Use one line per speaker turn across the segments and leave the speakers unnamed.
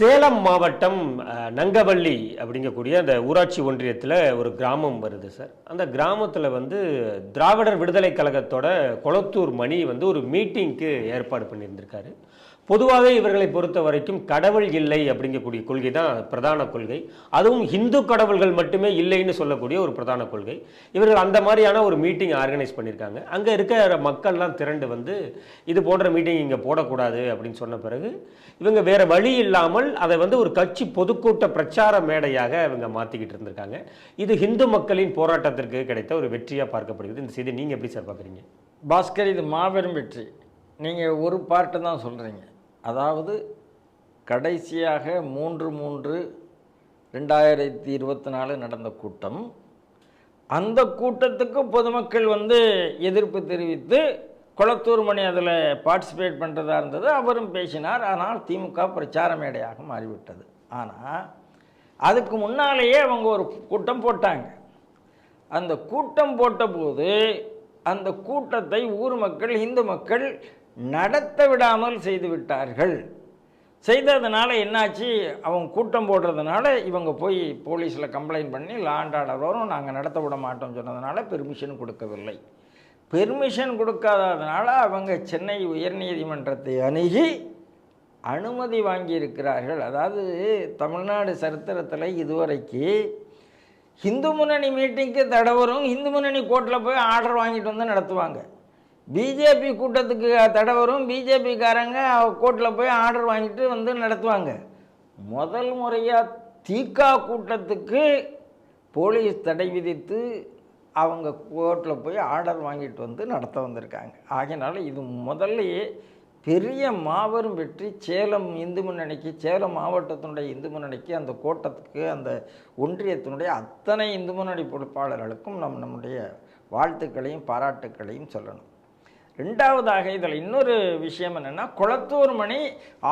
சேலம் மாவட்டம் நங்கவள்ளி அப்படிங்கக்கூடிய அந்த ஊராட்சி ஒன்றியத்தில் ஒரு கிராமம் வருது சார். அந்த கிராமத்தில் வந்து திராவிடர் விடுதலை கழகத்தோட கொளத்தூர் மணி வந்து ஒரு மீட்டிங்க்கு ஏற்பாடு பண்ணியிருந்திருக்காரு. பொதுவாகவே இவர்களை பொறுத்த வரைக்கும் கடவுள் இல்லை அப்படிங்கக்கூடிய கொள்கை தான் பிரதான கொள்கை. அதுவும் இந்து கடவுள்கள் மட்டுமே இல்லைன்னு சொல்லக்கூடிய ஒரு பிரதான கொள்கை. இவர்கள் அந்த மாதிரியான ஒரு மீட்டிங் ஆர்கனைஸ் பண்ணியிருக்காங்க. அங்கே இருக்கிற மக்கள்லாம் திரண்டு வந்து இது போன்ற மீட்டிங் இங்கே போடக்கூடாது அப்படின்னு சொன்ன பிறகு இவங்க வேறு வழி இல்லாமல் அதை வந்து ஒரு கட்சி பொதுக்கூட்ட பிரச்சார மேடையாக இவங்க மாற்றிக்கிட்டு இருந்திருக்காங்க. இது இந்து மக்களின் போராட்டத்திற்கு கிடைத்த ஒரு வெற்றியாக பார்க்கப்படுகிறது. இந்த செய்தி நீங்கள் எப்படி சார் பார்க்குறீங்க?
பாஸ்கர் இது மாபெரும் வெற்றி. நீங்கள் ஒரு பார்ட்டு தான் சொல்கிறீங்க அதாவது கடைசியாக மூன்று மூன்று ரெண்டாயிரத்தி இருபத்தி நாலு நடந்த கூட்டம். அந்த கூட்டத்துக்கு பொதுமக்கள் வந்து எதிர்ப்பு தெரிவித்து குளத்தூர் மணி அதில் பார்ட்டிசிபேட் பண்ணுறதா இருந்தது. அவரும் பேசினார். ஆனால் திமுக பிரச்சார மேடையாக மாறிவிட்டது. ஆனால் அதுக்கு முன்னாலேயே அவங்க ஒரு கூட்டம் போட்டாங்க. அந்த கூட்டம் போட்டபோது அந்த கூட்டத்தை ஊர் மக்கள் இந்து மக்கள் நடத்த விடாமல் செய்து விட்டார்கள். செய்ததுனால என்னாச்சு? அவங்க கூட்டம் போடுறதுனால இவங்க போய் போலீஸில் கம்ப்ளைண்ட் பண்ணி லாண்ட் ஆர்டர் வரும் நாங்கள் நடத்த விட மாட்டோம் சொன்னதுனால பெர்மிஷன் கொடுக்கவில்லை. பெர்மிஷன் கொடுக்காததுனால அவங்க சென்னை உயர்நீதிமன்றத்தை அணுகி அனுமதி வாங்கியிருக்கிறார்கள். அதாவது தமிழ்நாடு சரித்திரத்தில் இதுவரைக்கு இந்து முன்னணி மீட்டிங்க்கு தடை வரும். இந்து முன்னணி கோர்ட்டில் போய் ஆர்டர் வாங்கிட்டு வந்து நடத்துவாங்க. பிஜேபி கூட்டத்துக்கு தடை வரும். பிஜேபிக்காரங்க கோர்ட்டில் போய் ஆர்டர் வாங்கிட்டு வந்து நடத்துவாங்க. முதல் முறையாக தீகா கூட்டத்துக்கு போலீஸ் தடை விதித்து அவங்க கோர்ட்டில் போய் ஆர்டர் வாங்கிட்டு வந்து நடத்த வந்திருக்காங்க. ஆகையினால இது முதல்லயே பெரிய மாபெரும் வெற்றி. சேலம் இந்து முன்னணிக்கு சேலம் மாவட்டத்தினுடைய இந்து முன்னணிக்கு அந்த கோட்டத்துக்கு அந்த ஒன்றியத்தினுடைய அத்தனை இந்து முன்னணி பொறுப்பாளர்களுக்கும் நம் நம்முடைய வாழ்த்துக்களையும் பாராட்டுக்களையும் சொல்லணும். ரெண்டாவதாக இதில் இன்னொரு விஷயம் என்னென்னா குளத்தூர் மணி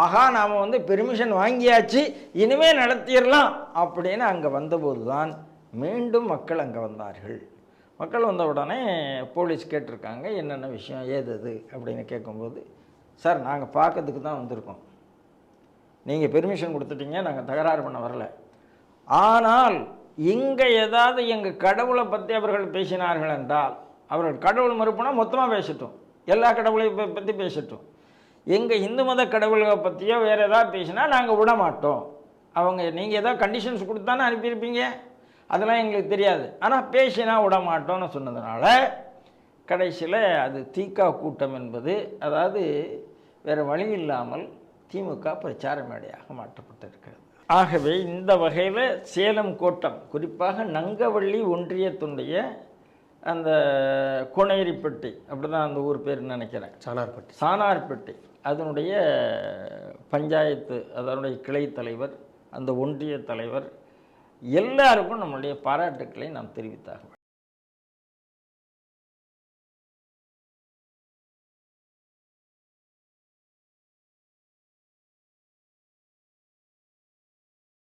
ஆகா நாம் வந்து பெர்மிஷன் வாங்கியாச்சு இனிமேல் நடத்திடலாம் அப்படின்னு அங்கே வந்தபோது தான் மீண்டும் மக்கள் அங்கே வந்தார்கள். மக்கள் வந்த உடனே போலீஸ் கேட்டிருக்காங்க என்னென்ன விஷயம் ஏது அது? அப்படின்னு கேட்கும்போது சார் நாங்கள் பார்க்கறதுக்கு தான் வந்திருக்கோம். நீங்கள் பெர்மிஷன் கொடுத்துட்டீங்க நாங்கள் தகராறு பண்ண வரல. ஆனால் இங்கே ஏதாவது எங்கள் கடவுளை பற்றி அவர்கள் பேசினார்கள் என்றால் அவர்கள் கடவுள் மறுப்புனா மொத்தமாக பேசிட்டோம். எல்லா கடவுளையும் பற்றி பேசட்டும். எங்கள் இந்து மத கடவுள்களை பற்றியோ வேறு ஏதாவது பேசினா நாங்கள் விட மாட்டோம். அவங்க நீங்கள் ஏதாவது கண்டிஷன்ஸ் கொடுத்தானே அனுப்பியிருப்பீங்க? அதெல்லாம் எங்களுக்கு தெரியாது. ஆனால் பேசினா விட மாட்டோம்னு சொன்னதுனால கடைசியில் அது தீகா கூட்டம் என்பது அதாவது வேறு வழி இல்லாமல் திமுக பிரச்சார மேடையாக மாற்றப்பட்டிருக்கிறது. ஆகவே இந்த வகையில் சேலம் கோட்டம் குறிப்பாக நங்கவள்ளி ஒன்றியத்துடைய அந்த கோனேரிப்பட்டி அப்படி தான் அந்த ஊர் பேர் நினைக்கிறேன்.
சானார்பட்டி
சானார்பட்டி அதனுடைய பஞ்சாயத்து அதனுடைய கிளை தலைவர் அந்த ஒன்றிய தலைவர் எல்லாருக்கும் நம்முடைய பாராட்டுக்களை நாம் தெரிவித்தாக வேண்டும்